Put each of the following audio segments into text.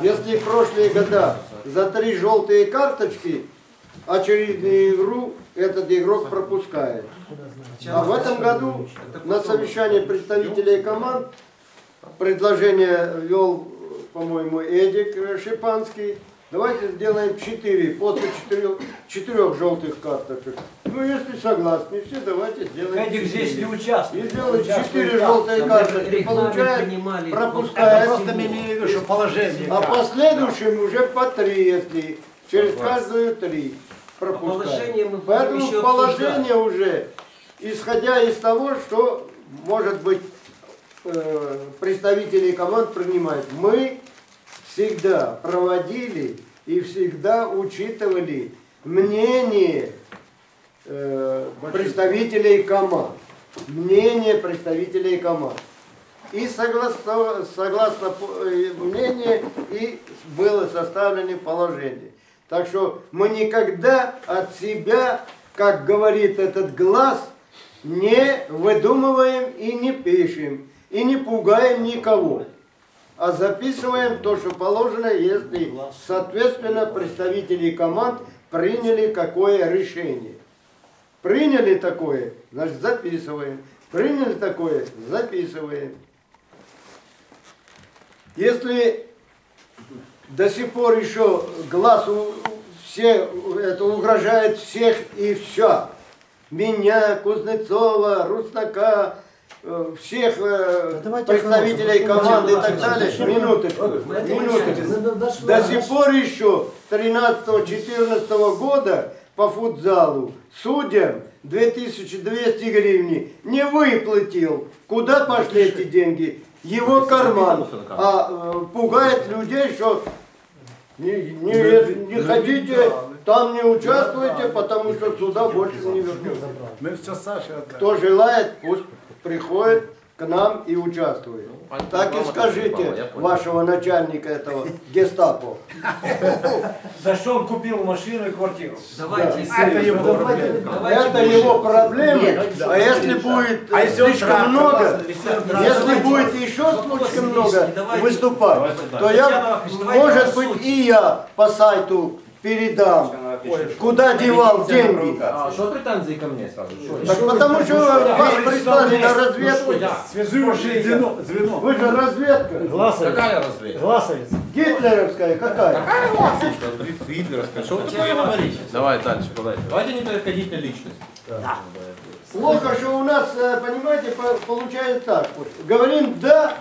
если в прошлые года за три желтые карточки очередную игру этот игрок пропускает. А в этом году на совещании представителей команд предложение вел, по-моему, Эдик Шипанский. Давайте сделаем четыре, после четырех, четырех желтых карточек. Ну, если согласны все, давайте сделаем Эдик здесь не участвует. И четыре так. желтые карточки, получает. Это пропускает. просто в виду, положение. А последующим уже по три, если через Согласен. каждую три пропускаем. положению мы Поэтому положение уже, исходя из того, что, может быть, э, представители команд принимают, мы всегда проводили и всегда учитывали мнение э, представителей команд. Мнение представителей команд. И согласно, согласно э, мнению и было составлено положение. Так что мы никогда от себя, как говорит этот глаз, не выдумываем и не пишем, и не пугаем никого. А записываем то, что положено, если, соответственно, представители команд приняли какое решение. Приняли такое, значит записываем. Приняли такое, записываем. Если до сих пор еще глаз у- все, это угрожает всех и все. Меня, Кузнецова, Руснака, всех э, представителей команды и так далее. Минуточку, минуточку. Ну, До сих пор еще 13-14 года по футзалу судьям 2200 гривен не выплатил. Куда пошли эти деньги? Его карман. А э, пугает людей, что не, не, не ходите, там не участвуйте, потому что сюда больше не вернется. Мы все Саше отдали. Кто желает, пусть приходит к нам и участвует. Так и скажите вашего начальника этого гестапо. За что он купил машину и квартиру? Давайте, Это его Давайте- проблема. давайте Это его проблемы. Нет, А если будет А если слишком много, если будет еще слишком много давайте. выступать, то я, может быть, и я по сайту передам, куда девал деньги. А что претензии ко мне сразу? Что? Так потому что вас прислали на разведку. Связующее звено. звено. Вы же разведка. Гласовец. Какая разведка? Гласовец. Гитлеровская какая? Гитлеровская. Что вы такое говорите? Давай дальше, давайте. Давайте не переходить на личность. Плохо, что у нас, э, понимаете, по- получается так. Говорим «да»,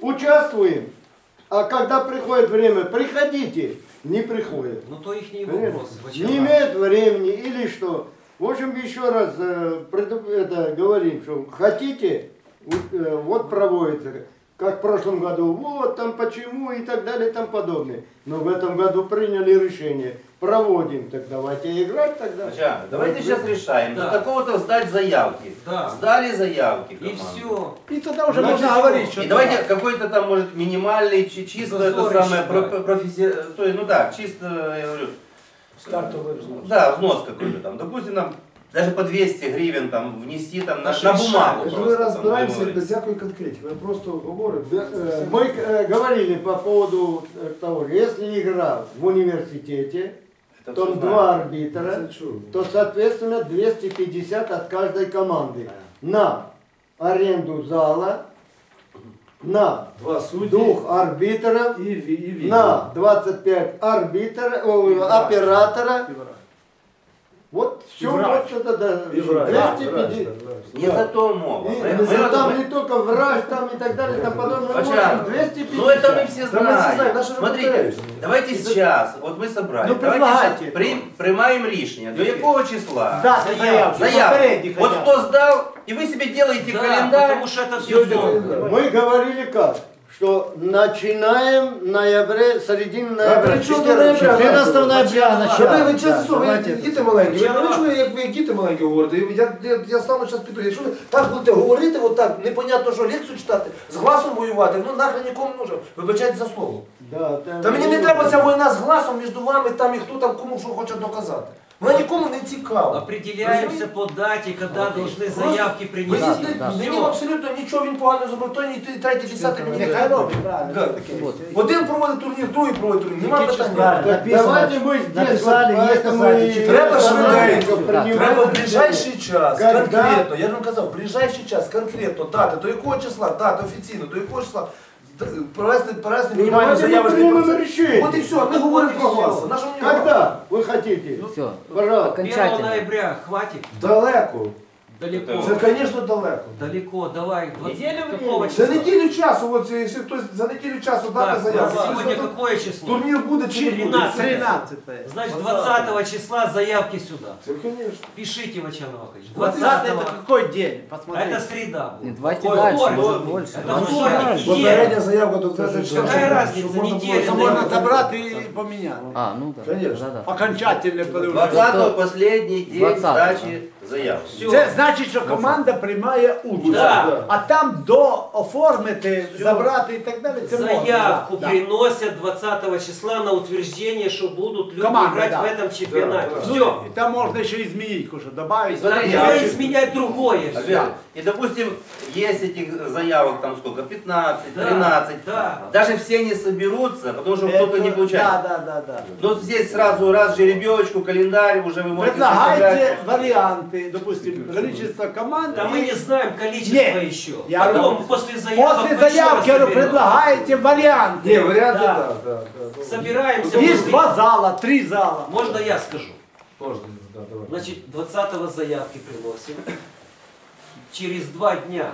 участвуем, а когда приходит время, приходите, не приходят. Ну то их не вопрос. Не имеют времени или что. В общем, еще раз э, это, говорим, что хотите, у- э, вот проводится, как в прошлом году, вот там почему и так далее и тому подобное. Но в этом году приняли решение, проводим, так давайте играть тогда. Ща, давайте сейчас решаем. Да. До такого-то сдать заявки. Да. Сдали заявки. И команды. все. И тогда уже Значит, можно говорить, что И давайте какой-то там, может, минимальный, чи- чисто это самое, да. про- профессия, то есть, ну да, чисто, я говорю, стартовый взнос. да, взнос какой-то там, допустим, нам даже по 200 гривен там внести там на, Наш на решаем. бумагу. Ми просто, там, розбираємося договорить. без всякої конкретики. Ми просто говоримо. Да, э, Мы э, говорили по поводу э, того, если игра в университете, Это то всё два знаю. арбитра, Це чую. то соответственно 250 от каждой команды на аренду зала, на Два судді двух арбитров, і, ві- і відео. на 25 арбитра, о, оператора. Вот все врач. вот это да, І врач. 250. Врач, да, врач. Не за то мова. И- Мы- и мы- там мы- не только врач, там и так далее, и тому подобное. Ну, в Почему? общем, 250. Ну это мы все Да мы все знаем. знаем, наши Смотрите, работают. давайте сейчас, вот мы собрали, Ну, давайте предлагайте. сейчас при, приймаємо рішення. До якого числа? Здати заявки. Заявку. Попередній Вот хоча б. кто сдал, и вы себе делаете Да, календарь. потому что это все Всё зона. Мы говорили как? Что начинаем в ноябре, середине ноября. чому 14. ноября? 14 ноября начало. ви слово, ви Давайте. діти маленькі. Я- ви чули, як ви діти маленькі говорите. Я, я, я стану зараз піду. Якщо ви так будете говорити, отак, непонятно, що лекцію читати, з гласом воювати, ну нахрен нікому не нужно. Вибачайте за слово. Да, Та мені не треба ця війна з гласом між вами, там і хто там кому що хоче доказати. Вона нікому не цікава. Определяемся по дате, когда должны заявки Мені, принести. не- да. мені абсолютно нічого він погано зробив, той, ні, той, третій, десятий мені не Нехай треба. робить, правильно. Да. Один проводить турнір, другий проводить турнір. Нема питань. правильно. Так Написано, давайте мы здесь, написали, вот есть поэтому кстати, и четыре. Треба швиденько, принимать треба в решение. ближайший час, Когда? конкретно, я ж вам казав, в ближайший час, конкретно, дати, до якого числа, дати офіційно, до якого числа, д- провести, провести Ну, мінімальний давайте мы заявочний примем процес. решение. От і все, ми говоримо про глас. Наша мені глас? Когда вы хотите? Все, Пожалуйста. 1 окончательно. ноября хватит? Далеко. Далеко. Це, звісно, далеко. Далеко, давай. 20 Неделю какого За числа? неділю часу, от якщо хтось за неділю часу дати Так, заявку. сегодня какое число? Турнір буде чи не буде? 13. 13. Значит, 20 числа заявки сюда. Це, звісно. Пишите, Вачан Иванович. 20 20 это какой день? Посмотрите. Это среда Нет, будет. давайте Ой, дальше, вторник. может больше. Это вторник. Попередня заявка до 24 Какая разница, щоб можна було неделя, Це замовити. можна забрати і поміняти. А, ну да. Конечно. Да, да. Окончательно, коли вже. 20 последний день 20-го. сдачи заяв. Все. Це значить, що команда приймає участь. Да. А там до оформити, забрати і так далі, це можна. Заявку да. приносят 20 числа на утверждение, что будут люди Команда, играть да. в этом чемпионате. Да, да. Все. Ну, і там можна ще і змінити, кое-що, добавити. Смотри, Надо я- изменять другое. всё. Опять. И допустим, есть этих заявок там сколько, 15, Да, 13. да. Даже все не соберутся, потому что кто-то не получает. Да, да, да, да. Но здесь сразу раз жеребьевочку, календарь, уже вы можете Предлагайте составлять. варианты, допустим, количество команд. Да мы не знаем количество Не, еще. я Потом, говорю, после заявок, После мы заявки предлагаете варианты. Ні, варіанти, Да. Да, да, да. Собираемся. Есть возле- два зала, три зала. Можно я скажу? Можна, да, давай. Значит, 20 заявки приносим. Через два дня,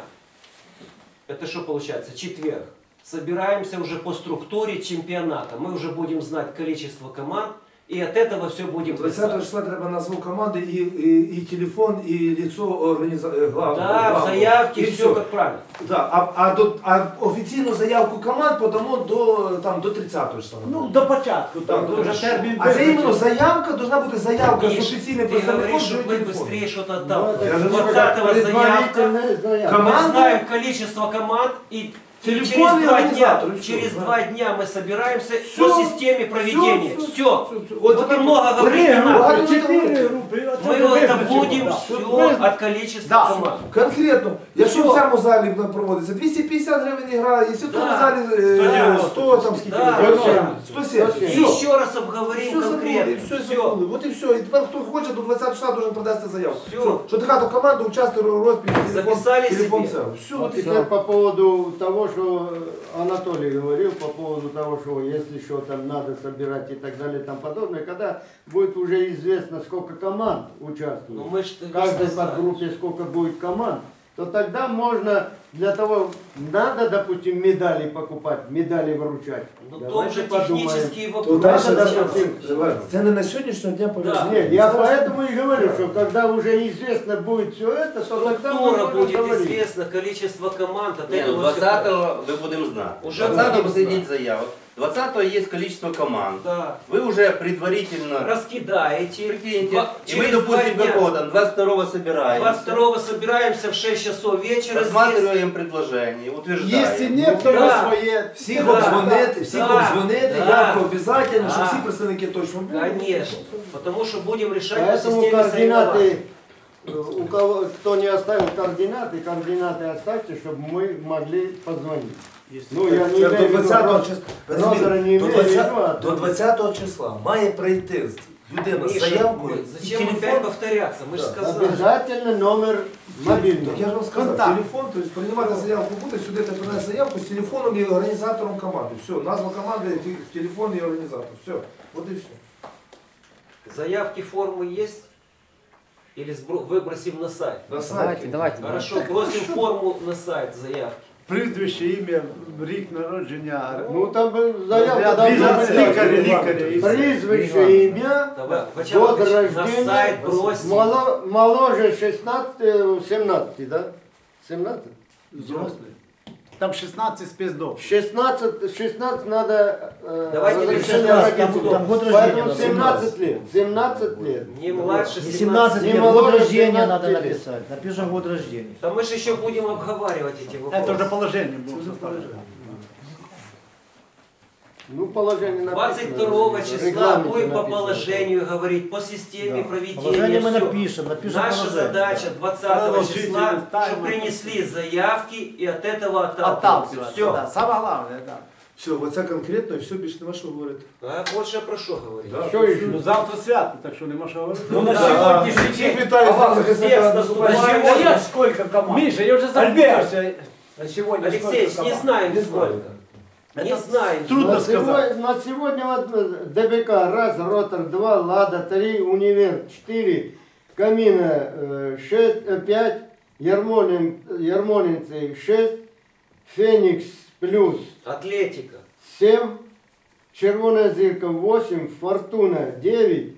это что получается, четверг, собираемся уже по структуре чемпионата. Мы уже будем знать количество команд, и от этого все будем 20 писать. числа треба назву команди і, і, і телефон, і лицо організа... главного. Да, в главного. заявке І все как правильно. Да, а, а, до, а офіційну заявку команд подамо до, там, до 30 числа. Ну, до початку, там, Так, вже термін. а це іменно заявка, должна бути заявка з Миш, офіційним ты представником говоришь, до чтобы мы телефону. быстрее что-то Ну, отдал. это Я же 20 заявка. предварительная заявка. Мы Команды- знаем количество команд и и Телефон через и два дня, организатор, и всё, через да. два дня мы собираемся Всё, по системе проведения. всё, Все. всё, всё. Вот Вот и это много говорить не Три надо. группы. Чотири групи. оце Мы ми это визначимо, будем да. все от количества Да. команд. Конкретно, якщо Всё. в цьому залі проводиться 250 гривень ігра, якщо в тому Да. залі е, 100, там скільки, Да, гривень, да. 170. И Все. еще раз обговорим Все забули, конкретно. все Все. забули. От і все. І тепер хто хоче до 20 числа должен продати заявку. Всё. Що, що така то команда участвує в розпілі, телефон, Записали телефон себе? це. Все, Вот от і теперь по поводу того, что Анатолий говорил, по поводу того, что если что там надо собирать и так далее тому подобное, когда будет уже известно, сколько команд Ну участвует, в каждой подгруппе сколько будет команд, то тогда можно для того, надо, допустим, медали покупать, медали выручать. Ну Давайте тоже подумаем. технические вопросы. дальше, допустим, Це не на сьогоднішнього дня пов'язано. Нет, я поэтому и говорю, что когда уже известно будет все это, то тогда мы будет говорить. известно, количество команд. От Не, ну этого всё 20 мы будем знать. Уже 20 будем последний заявок. 20 есть количество команд. Да. Вы уже предварительно Раскидаете. прикиньте. Два- И через мы, два допустим, дня. какого там 22 собираемся. 22 собираемся в 6 часов вечера здесь. Рассматриваем предложение, утверждаем. Якщо ні, то Да. ви своє. Всіх Да. обдзвонити, всіх Да. обдзвонити, Да. явку обов'язково, щоб Да. всі представники точно були. Конечно. Потому что будем решать по Поэтому системе координаты, э, у кого, кто не оставил координаты, координаты оставьте, чтобы мы могли позвонить. Ну, я не Це имею до в виду 20 роз- числа. розміри не До имею в 20 виду, а До 20 числа має прийти людина з Миша, заявкою мы- і зачем опять телефон. повторяться? Мы же Да. сказали. Обязательно номер мобильного. Так я ж вам сказав, Контакт. телефон, тобто приймати заявку буде, сюди ти принес заявку з телефоном і організатором команди. Все, назва команди, ті- телефон і організатор. Все, от і все. Заявки, формы есть? Или сбро- выбросим на сайт? На Давайте, сайті. давайте. Хорошо, бросим форму на сайт заявки. Прізвище, ім'я, рік народження. Ну там э, заявка Ряд должна лікаря, быть. лікаря, лікаря, і все. Призвище, имя, Давай, год Вачалович, на рождения, сайт бросим. мало- моложе 16, э, 17, да? 17? Взрослий. Там 16 спецдов. 16, 16 надо э, Давайте разрешение 16, родиться. там- там год Поэтому рождения 17 лет. 17 лет. Не младше 17. 17 Не лет, год моложе рождения 17 надо лет. написать. Напишем год рождения. Да мы же еще будем обговаривать эти вопросы. Это уже положение было составлено. Ну, положение написано. 22 В числа регламенте будем по написано. положению говорить, по системе Да. проведения. Положение мы всё. напишем, напишем Наша положение. задача 20 Положительно числа, ставим. чтобы принесли заявки и от этого отталкиваться. Отталкиваться. Все. Да, саме головне, да. Все, оце конкретно і все, більше нема що говорити. А больше про что говорить? Что еще? Ну завтра свято, так що нема що говорити. Ну на Да. сегодняшний Всіх день. вітаю з А Днем Всех захисника с наступаючим. наступающим. А я сколько команд? Міша, я вже Альберт. забувся. На сегодня Алексеевич, сколько не команд? знаем Не сколько. знаю. Не трудно на, сказать. сегодня, на сегодня вот э, ДБК раз, Ротор 2, Лада 3, Универ 4, Камина 6, 5, Ярмолин, Ярмолинцы 6, Феникс плюс Атлетика. 7, Червоная Зырка 8, Фортуна 9,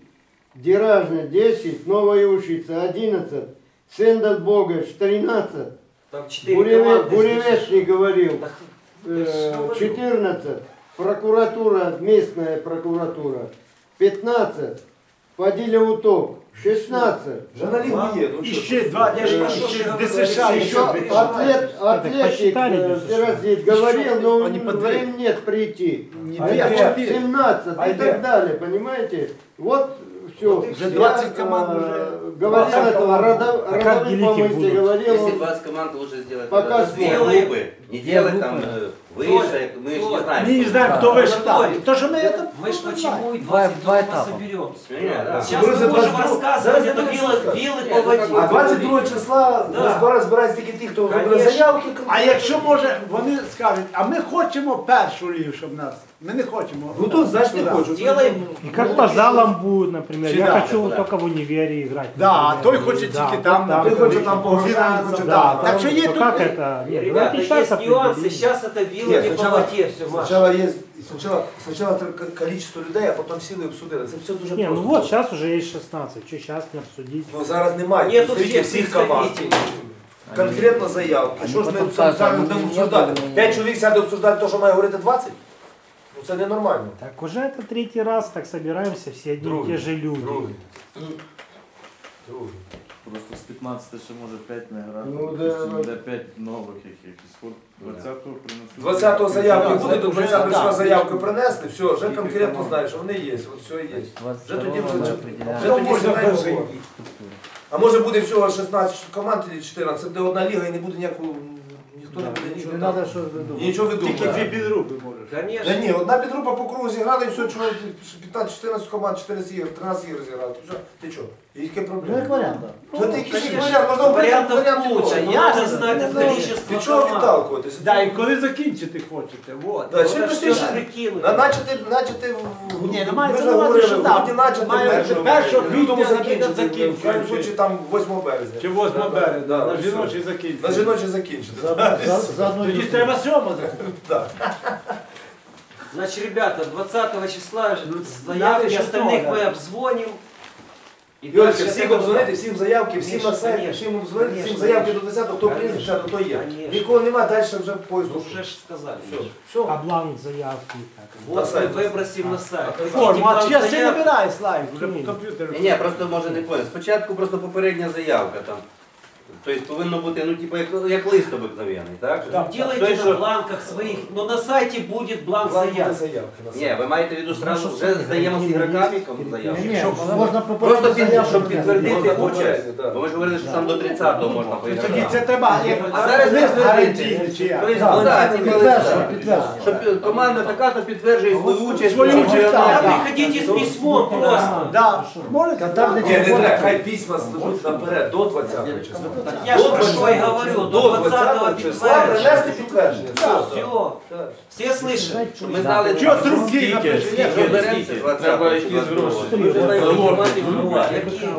Диражная 10, Новая Ушица 11, Сендал Богаш 13, Там 4 Буреве- команды. Буревестник говорил Да э? 14, прокуратура, местная прокуратура 15, Падиля Утоп 16, Вже на лігу є, ну І що? ще два, Я же е, прошу, ще что ДСШ, Алексей, еще ще атлет, атлетик посчитали э, бы, Зеразит говорил, но они по две. времени нет прийти. Не А две, я а вот четыре. 17 А и где? так далее, понимаете? Вот все. Уже 20 команд уже. Говорил 20 этого, команд. родов- А как родовик великие помысле будут? говорил, Если он 20 команд, лучше сделать Пока э, две сделаем. группы. Не делать там э, выше, мы же не Толя, знаем. Ми не кто знаємо, будет. хто вище Анатолий, там. То, що ми це Мы ж почему и Два- 22 два этапа. соберемся. Не, да. Сейчас Друзі, мы можем 22 рассказывать, зараз это я тобі вилы, скажу. вилы Ні, по ну, воде. так, А 22 числа Да. збира- збирається тільки ті, хто робили Конечно. заявки. А якщо може, вони скажуть, а ми хочемо першу лігу, щоб нас. Ми не хочемо. Ну тут, знаєш, не Да. хочу. Сделаем. И как по залам будет, например. Всегда, Я хочу да. только в универе играть. Да, а например. той хоче Да, тільки там, да, Той да. хоче там по фінансам, хоче Да, там. Так що є то тут- как это? Нет, Ребята, ну, это сейчас есть нюансы, определим. сейчас это вилы Нет, не по сначала- воде все, Маша. Спочатку є, спочатку, спочатку треба кількість людей, а потім сіли і обсудили. Це все дуже Не, ну просто. вот сейчас уже есть 16. Что сейчас не обсудить? Ну зараз немає Нету представників всіх всіх команд. представителей. Конкретно заявки. Що ж ми там зараз будемо обсуждати? П'ять чоловік сяде обсуждати те, що має говорити 20? Це ненормально. Так уже это третий раз, так собираемся все одни и те же люди. Другий. Другий. Просто з 15 ще може 5 не грати. Ну, Допустим, де 5 нових якихось. От 20-го принесуть. 20-го заявки буде, до вже 20-го заявки принесли, все, вже конкретно знаєш, що вони є, от все є. Вже тоді вже, вже тоді без говоримо. А може буде всього 16 команд чи 14, це буде одна ліга і не буде ніякого, ніхто не буде нічого. Не там- надо что выдумывать. Нічого Тільки видумати. дві підруби можеш. Та Конечно. ні, одна підрупа по кругу зіграла і все, чого 15-14 команд, 14 ігор, 13 ігор зіграли. Ти що? Ти що? Які Ну, как проблеми? вариант, да. Ну, ти якийсь Конечно. варіант, можна обрати Вариантов варіанти куча, много. но я надо же- знать Ну, количество Від чого команд. відталкуватися? Да, і коли закінчити хочете. Вот. Да, Ну, чим так що ж быстріше прикинуть? На- Начати, начати в... Ні, ну, ми мається ж на увазі, говорили, що в да, грудні начати, має першого, першого в лютому квітня, закінчити, наприклад, в крайньому закінчити. случаї там 8 березня. Чи 8 Да, березня, да, на все. жіночий закінчити. На жіночі закінчити. За- заодно и Тоді ж тут. треба сьома закінчити. Значит, ребята, 20 числа Ну, заявки надо остальных шестого, мы да. обзвоним. И Юрочка, дальше всіх это обзвонити, всім заявки, всім Конечно, на сайті, конечно. всім обзвонити, всім Конечно, заявки до конечно. 10-го, хто Конечно. приїде, то є. Конечно. Нікого немає, далі вже поїзд Ну, рушить. уже ж сказали. Все, Миша. все. А бланк заявки как? Вот На мы сайт. выбросим на сайт. Хотите Форму, а план я все заявки? набираю слайд, вже Ні. по комп'ютеру. Ні, ні, просто може не понял. Спочатку просто попередня заявка там. Тобто повинно бути, ну, типу, як, як лист обикновений, так? Делайте Той, на що- бланках своих, но на сайте будет бланк заявки. заявки на Ні, ви маєте в виду сразу вже здаємо з ігроками заявки. Щоб- Просто під, щоб підтвердити участь. Бо ми ж говорили, що там до 30-го можна Тоді поіграти. це треба як А зараз підтвердити. гарантійний чи як. Тобто, Да, да, да, типу, листа. підтвердження. Щоб команда така-то підтверджує свою участь Свою у участь, чемпіонаті. так, Да, приходите с письмом просто. Да, можете? Ні, не треба, хай письма скажуть наперед, до 20-го числа. Так я ж про говорю, до 20 числа принести підтвердження. Все. Все. Слышали, що ми знали. Чого з руки йдеш? Треба йти з гроші.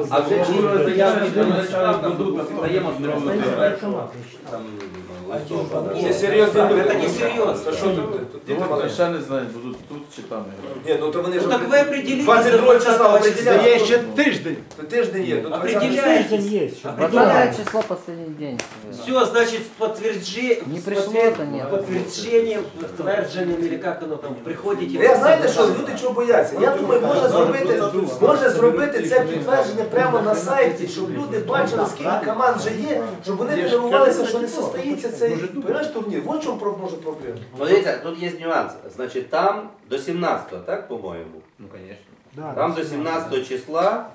А вже чули заявки, що ми будуть, даємо з там листопада. Це не серьезно. Та що тут? Тут діти Ну, маленькі. ще не знають, будуть тут чи там. Ні, ну то вони ж... Ну так вы определитесь 22 числа 20 Є ще тиждень. То тиждень є, 20 Определяйтесь. Определяйтесь. пришло последний день. Все, значит, с подтверждением, Не пришло, то нет. подтверджением, подтверджением, или как оно там, приходите. Я знаєте що, люди чого бояться? Я думаю, можна зробити, можна зробити це підтвердження прямо на сайті, щоб люди бачили, скільки команд вже є, щоб вони не дивувалися, що не состоїться цей понимаєш, турнір. Вот в чому про- може проблема. Ну, дивіться, тут є нюанс. Значить, там до 17-го, так, по-моєму? Ну, конечно. Да, Там до 17 числа.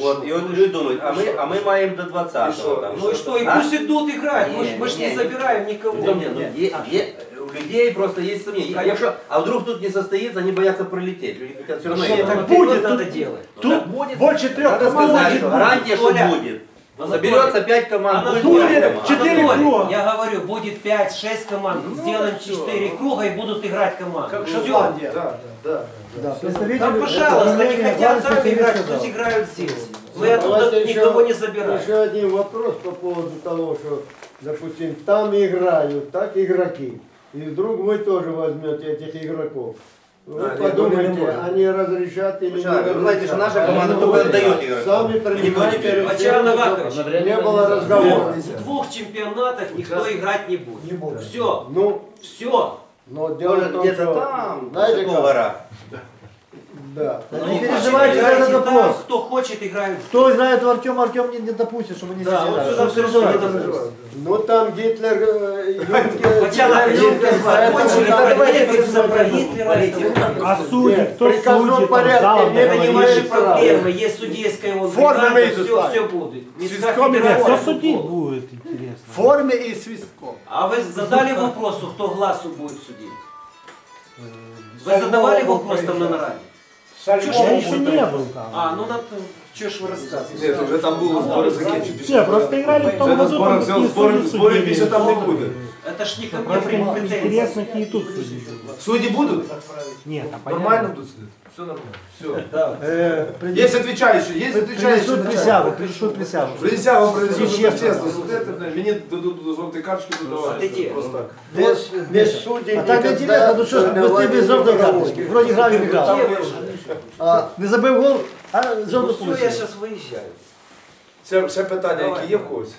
От, і от люди думають, а ми, а ми маємо до 20-го. Там, Ну и что, и А? пусть идут играть, мы, ж- Не, мы ж не, не не. забираем никого. Ну, не, ну, є, є, у людей просто є сомнения. Якщо, а вдруг тут не состоится, они боятся пролететь. Люди хотят все равно Что ехать. нам будет, будет надо тут- делать? Тут більше трьох Надо команд. сказать, може что бути. гарантия, что Толя, будет. Соберется 5 команд, будет Анатолий, 5 команд. четыре Анатолий, круга. я говорю, будет 5-6 команд, сделаем 4 круга и будут играть команды. Как. Шотландия. Да, да, Да, представители Там, пожалуйста, не хотят там играть, пусть играют здесь. Мы Давайте оттуда еще- никого не забираем. Еще один вопрос по поводу того, что, допустим, там играют так игроки, и вдруг вы тоже возьмете этих игроков. Вы А, не подумайте, они разрешат или не Почему? Вы знаете, что разрешат. наша команда Ну, только отдает игроков. Сами будете. решение, Не было разговора. В двух чемпионатах никто играть не будет. Не будет. Все, Ну, все. но дело в Может, том, где-то что, там, знаете как, да. Не переживайте за этот вопрос. кто хочет, играет. Кто знает в Артем, Артем не, не допустит, чтобы не Да, сидели. вот Что сюда все переживаете? равно Ну там Гитлер, э, Авакович, Юнкер, поэтому закончили про. Гитлера. А судьи, Нет, кто там, порядке не Это не понимаешь проблемы, есть судейская Формы бригада, все, все будет. Свистком и федеральный Кто судить будет, интересно? В формі і свистком. А вы задали вопросу, кто глазу будет судить? Вы задавали вопрос там на нараде? Чё ж Я я еще не не был там. А, ну на что ж вы рассказываете? Ні, то вже там було збори закінчені. Не, просто играли в том году, там такие судьи зборів судили. більше там не буде. Это ж не ко мне Просто претензии. интересно, какие тут судьи. Судді будуть? Нет, там понятно. Нормально будуть сидіти? Все нормально. Все. Да. Є відповідаючі, є відповідаючі. Принесут присягу, принесут присягу. Присягу принесуть, Всі щоб чесно. чесно судити. Мені дадуть жовті карточки додавати. Отойди. Просто так. Без, без судей А так никогда интересно, ну что ж, ну ты соревнования без не желтой проводят. карточки. Вроде играл и играл. А Не забыл гол, а Ну желтый все, я получил. сейчас выезжаю. Ще, ще питання, які є в когось?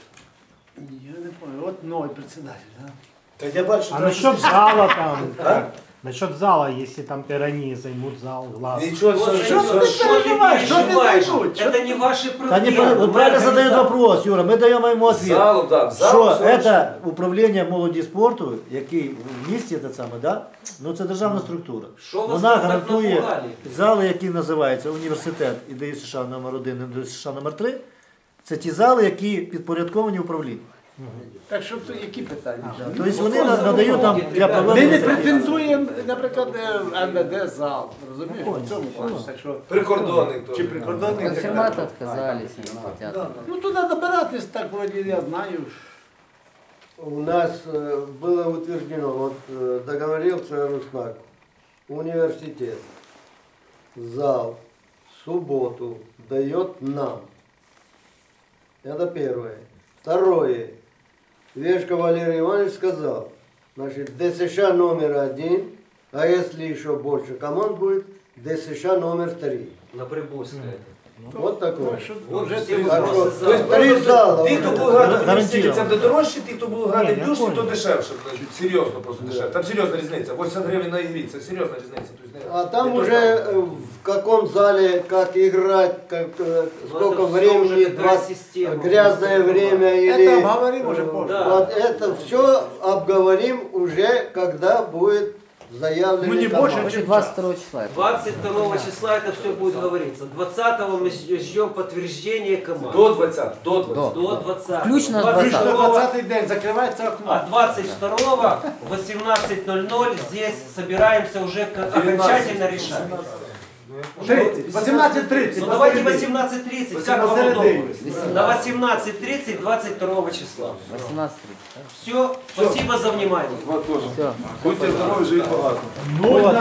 Я не пам'ятаю, от новий председатель, да? Та я бачу, А насчет зала там, как? Насчет зала, если там пираньи займут зал, глаз. Нічого, все, все, Что все, ты все. переживаешь? Что ты переживаешь? Это не ваши Да не, проблемы. вот Мы правильно задают организа- вопрос, Юра, мы даем ему ответ. Залом, да, Що залом, все це управління молоді спорту, який в місті те саме, да? ну це державна структура. Що вас Вона так гарантує напугали? зали, які називаються університет і ДЮСШ номер 1 і ДЮСШ номер 3 Це ті зали, які підпорядковані управлінню. Так що тут які питання? Тобто вони на- надають нам для Ми проведення. не таких- претендуємо, наприклад, е, НДД зал. Розумієш? В цьому плані. Так що Прикордонник теж. чи прикордонник і так далі. Конфирматы отказались, не хотят. Ну тут треба добиратись, так вроді я знаю. У нас э, было утверждено, вот э, договорился Руснак, университет, зал, субботу дает нам. Это первое. Второе. Вешка Валерий Иванович сказал, значит, ДСШ номер один, а если еще больше команд будет, ДСШ номер три. На Прибузькое. Вот такое. Так що Вот вже все три вопросы зали. зала. Тобто Три просто зала. Ті, хто буде грати в університеті, це Гарантировано. буде дорожче, ті, хто буде грати Ні, в я дюші, то понял. дешевше. значить, Серйозно просто дешевше. Там серйозна різниця. 80 гривень на ігрі, це серйозна різниця. Тобто, не- А там не то, уже що- э, в каком зале, как играть, как, э, сколько это всё времени, уже какая два- система. грязное время Это или... обговорим уже э, позже. Да. Вот это все обговорим уже, когда будет заявленный Ну, не больше, Будет чем 22 числа. это. 22 числа это все будет говориться. 20 мы ждем подтверждения команд. До 20, до 20. До. До 20. Включно с 22 На 20-й день закривається окно. А 22 в 18.00 здесь собираемся уже окончательно решать. 30, 18.30. Ну давайте 18.30, как вам Посередині. удобно? На 18.30 22 числа. 18.30. Все, спасибо за внимание. Все. Будьте здорові, живіть багато. Ну, вот,